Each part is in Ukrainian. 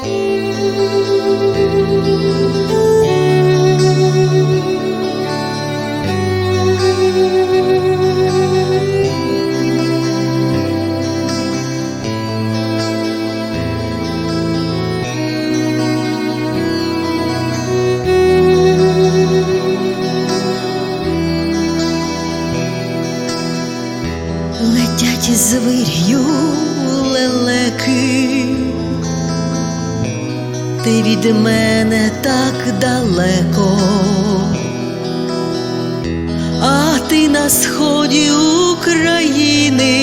Música ти від мене так далеко, а ти на сході України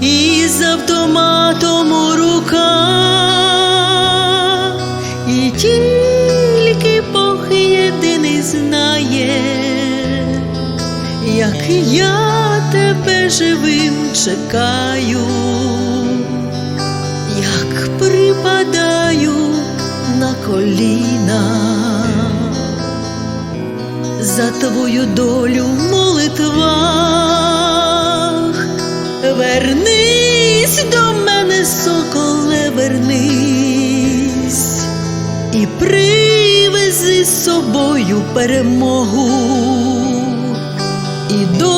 із автоматом у руках, і тільки Бог єдиний знає як я тебе живим чекаю, припадаю на коліна, за твою долю в молитвах, вернись до мене, соколе, вернись і привези з собою перемогу. І до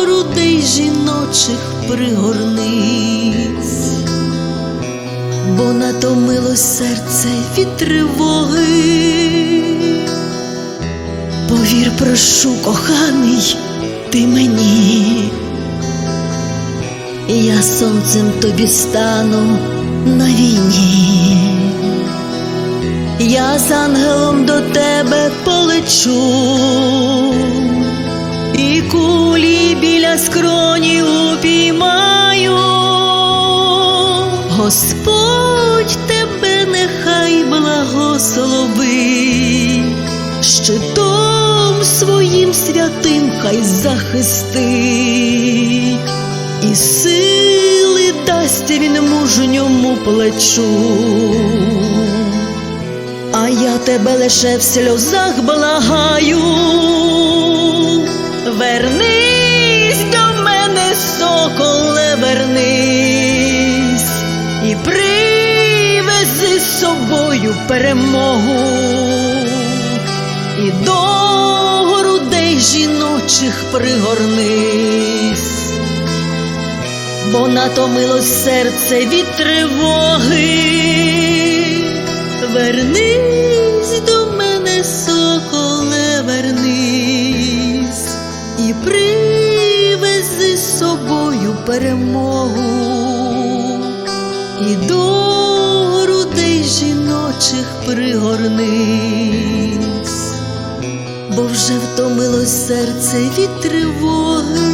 грудей жіночих пригорнись, бо натомило серце від тривоги. Повір, прошу, коханий, ти мені, я сонцем тобі стану на війні. Я з ангелом до тебе полечу, і кулі біля скроні упіймаю. Господь благословить, щитом своїм святим хай захистить, і сили дасть він мужньому плечу. А я тебе лише в сльозах благаю, вернись до мене, соколе, вернись. І привези з собою перемогу і до грудей жіночих пригорнись, бо натомило серце від тривоги. Вернись до мене, соколе, вернись і привези з собою перемогу і до жіночих пригорниць, бо вже втомилось серце від тривоги.